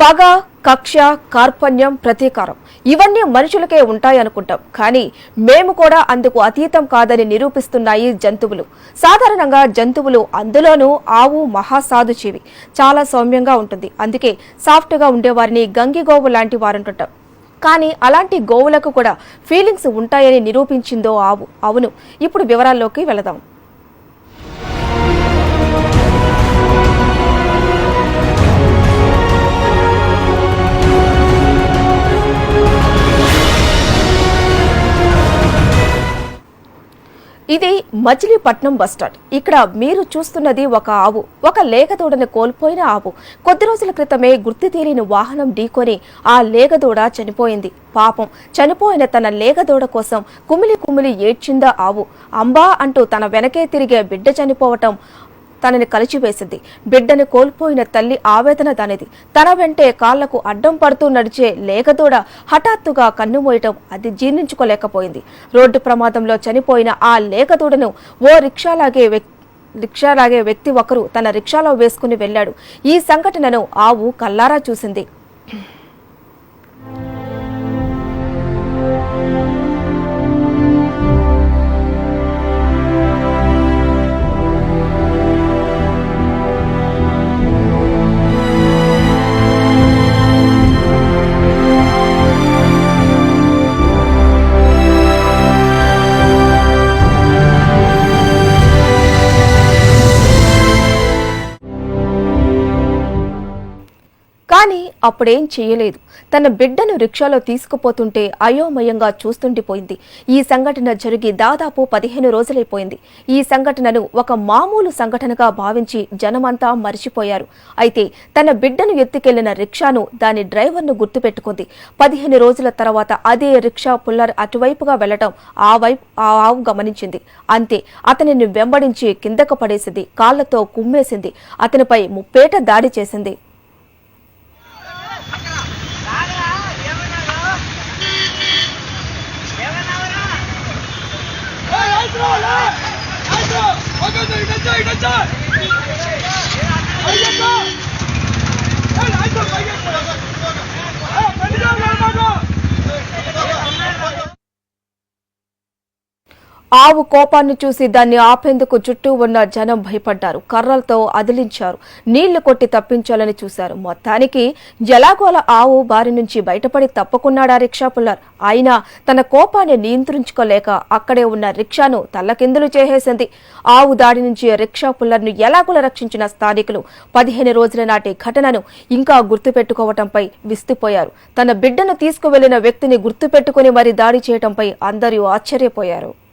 పగ కక్ష కార్పణ్యం ప్రతీకారం. ఇవన్నీ మనుషులకే ఉంటాయనుకుంటాం. కానీ మేము కూడా అందుకు అతీతం కాదని నిరూపిస్తున్నాయి జంతువులు. సాధారణంగా జంతువులు అందులోనూ ఆవు మహాసాధుజీవి చాలా సౌమ్యంగా ఉంటుంది. అందుకే సాఫ్ట్గా ఉండేవారిని గంగిగోవు లాంటి వారంటుంటాం. కానీ అలాంటి గోవులకు కూడా ఫీలింగ్స్ ఉంటాయని నిరూపించిందో ఆవు. అవును ఇప్పుడు వివరాల్లోకి వెళదాం. ఇది మచిలీపట్నం బస్టాండ్ ఇక్కడ మీరు చూస్తున్నది ఒక ఆవు. ఒక లేగదూడని కోల్పోయిన ఆవు. కొద్ది రోజుల క్రితమే గుర్తు తెలియని వాహనం ఢీకొని ఆ లేగదూడ చనిపోయింది. పాపం చనిపోయిన తన లేగదూడ కోసం కుమిలి కుమిలి ఏడ్చిందా ఆవు. అంబా అంటూ తన వెనకే తిరిగే బిడ్డ చనిపోవటం తనని కలిచివేసింది. బిడ్డను కోల్పోయిన తల్లి ఆవేదన దానిది. తన వెంటే కాళ్ళకు అడ్డం పడుతూ నడిచే లేకదూడ హఠాత్తుగా కన్నుమోయటం అది జీర్ణించుకోలేకపోయింది. రోడ్డు ప్రమాదంలో చనిపోయిన ఆ లేకదూడను ఓ రిక్షాలాగే వ్యక్- రిక్షాలాగే వ్యక్తి ఒకరు తన రిక్షాలో వేసుకుని వెళ్ళాడు ఈ సంఘటనను ఆవు కల్లారా చూసింది. కానీ అప్పుడేం చేయలేదు. తన బిడ్డను రిక్షాలో తీసుకుపోతుంటే అయోమయంగా చూస్తుండిపోయింది. ఈ సంఘటన జరిగి దాదాపు పదిహేను రోజులైపోయింది. ఈ సంఘటనను ఒక మామూలు సంఘటనగా భావించి జనమంతా మరిచిపోయారు. అయితే తన బిడ్డను ఎత్తుకెళ్ళిన రిక్షాను దాని డ్రైవర్ను గుర్తుపెట్టుకుంది. పదిహేను రోజుల తర్వాత అదే రిక్షా పుల్లర్ అటువైపుగా వెళ్ళటం ఆ వైపు ఆ ఆవు గమనించింది. అంతే అతనిని వెంబడించి కిందకు పడేసింది కాళ్ళతో కుమ్మేసింది. అతనిపై ముప్పేట దాడి చేసింది. ఆవు కోపాన్ని చూసి దాన్ని ఆపేందుకు చుట్టూ ఉన్న జనం భయపడ్డారు. కర్రలతో అదిలించారు. నీళ్ళు కొట్టి తప్పించాలని చూశారు. మొత్తానికి జలాగోల ఆవు బారి నుంచి బయటపడి తప్పుకున్నాడా రిక్షా పుల్లర్ అయినా తన కోపాన్ని నియంత్రించుకోలేక అక్కడే ఉన్న రిక్షాను తల్లకిందులు చేసేసింది. ఆవు దాడి నుంచి రిక్షా పుల్లర్ను ఎలాగోల రక్షించిన స్థానికులు పదిహేను రోజుల నాటి ఘటనను ఇంకా గుర్తుపెట్టుకోవటంపై విస్తుపోయారు. తన బిడ్డను తీసుకువెళ్ళిన వ్యక్తిని గుర్తుపెట్టుకుని మరి దాడి చేయటంపై అందరూ ఆశ్చర్యపోయారు.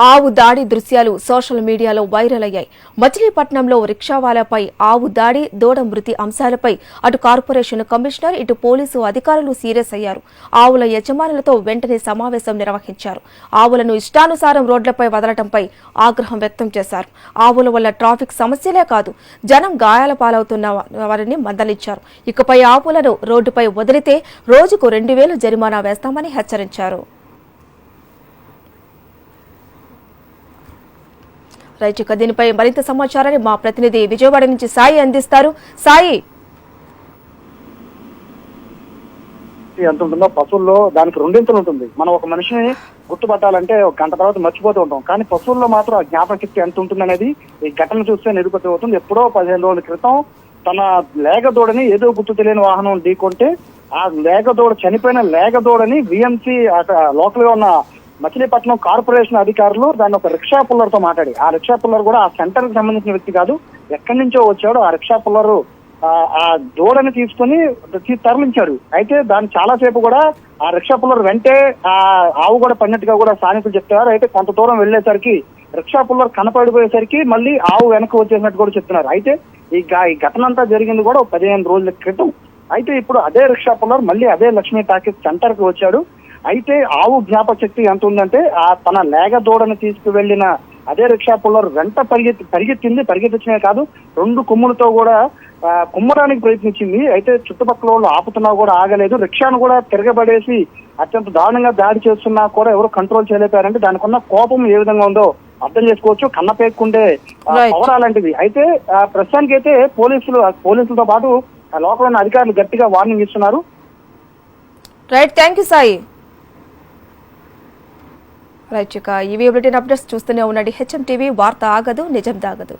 ఆవు దాడి దృశ్యాలు సోషల్ మీడియాలో వైరల్ అయ్యాయి. మచిలీపట్నంలో రిక్షావాలాపై ఆవు దాడి దూడ మృతి అంశాలపై అటు కార్పొరేషన్ కమిషనర్ ఇటు పోలీసు అధికారులు సీరియస్ అయ్యారు. ఆవుల యజమానులతో వెంటనే సమావేశం నిర్వహించారు. ఆవులను ఇష్టానుసారం రోడ్లపై వదలటంపై ఆగ్రహం వ్యక్తం చేశారు. ఆవుల వల్ల ట్రాఫిక్ సమస్యలే కాదు జనం గాయాల పాలవుతున్న వారిని మందలించారు. ఇకపై ఆవులను రోడ్డుపై వదిలితే రోజుకు రెండు వేలు జరిమానా వేస్తామని హెచ్చరించారు. రైట్ దీనిపై మరింత సమాచారాన్ని మా ప్రతినిధి విజయవాడ నుంచి సాయి అందిస్తారు. సాయి! ఎంత ఉంటుందో? పశువుల్లో దానికి రెండింతలు ఉంటుంది. మనం ఒక మనిషిని గుర్తుపట్టాలంటే ఒక గంట తర్వాత మర్చిపోతూ ఉంటాం. కానీ పశువుల్లో మాత్రం ఆ జ్ఞాపక శక్తి ఎంత ఉంటుంది అనేది ఈ ఘటన చూస్తే నిరూపితం అవుతుంది. ఎప్పుడో పదిహేను రోజుల క్రితం తన లేగదూడని ఏదో గుర్తు తెలియని వాహనం ఢీకొంటే ఆ లేగదూడ చనిపోయిన లేగదూడని విఎంసి లోకల్గా ఉన్న మచిలీపట్నం కార్పొరేషన్ అధికారులు దాన్ని ఒక రిక్షా పుల్లర్తో మాట్లాడి ఆ రిక్షా పుల్లర్ కూడా ఆ సెంటర్కి సంబంధించిన వ్యక్తి కాదు. ఎక్కడి నుంచో వచ్చాడు ఆ రిక్షా పుల్లరు ఆ- దూడని తీసుకుని తరలించాడు అయితే దాని చాలా సేపు కూడా ఆ రిక్షా పుల్లర్ వెంటే ఆ ఆవు కూడా పడినట్టుగా కూడా స్థానికులు చెప్తున్నారు. అయితే కొంత దూరం వెళ్ళేసరికి రిక్షా పుల్లర్ కనపడిపోయేసరికి మళ్ళీ ఆవు వెనక్కి వచ్చేసినట్టు కూడా చెప్తున్నారు. అయితే ఈ ఈ ఘటన అంతా జరిగింది కూడా పదిహేను రోజుల క్రితం. అయితే ఇప్పుడు అదే రిక్షా పుల్లర్ మళ్ళీ అదే లక్ష్మీ టాకీస్ సెంటర్కి వచ్చాడు. అయితే ఆవు జ్ఞాపక శక్తి ఎంత ఉందంటే ఆ తన లేగ దూడని తీసుకువెళ్ళిన అదే రిక్షా పుల్లర్ వెంట పరిగెత్తి పరిగెత్తింది పరిగెత్తించమే కాదు రెండు కొమ్ములతో కూడా కుమ్మడానికి ప్రయత్నించింది. అయితే చుట్టుపక్కల వాళ్ళు ఆపుతున్నా కూడా ఆగలేదు. రిక్షాను కూడా తిరగబడేసి అత్యంత దారుణంగా దాడి చేస్తున్నా కూడా ఎవరు కంట్రోల్ చేయలేపారంటే దానికి ఉన్న కోపం ఏ విధంగా ఉందో అర్థం చేసుకోవచ్చు. కన్న పేక్కుండే. పవర్ అలాంటిది అయితే ప్రస్తుతానికి అయితే పోలీసులు పోలీసులతో పాటు ఆ లోపల ఉన్న అధికారులు గట్టిగా వార్నింగ్ ఇస్తున్నారు. Right thank you Sai right ఇక ఇవి బులెటిన్ అప్డేట్స్ చూస్తూనే ఉండండి. హెచ్ఎం టీవీ వార్త ఆగదు నిజం దాగదు.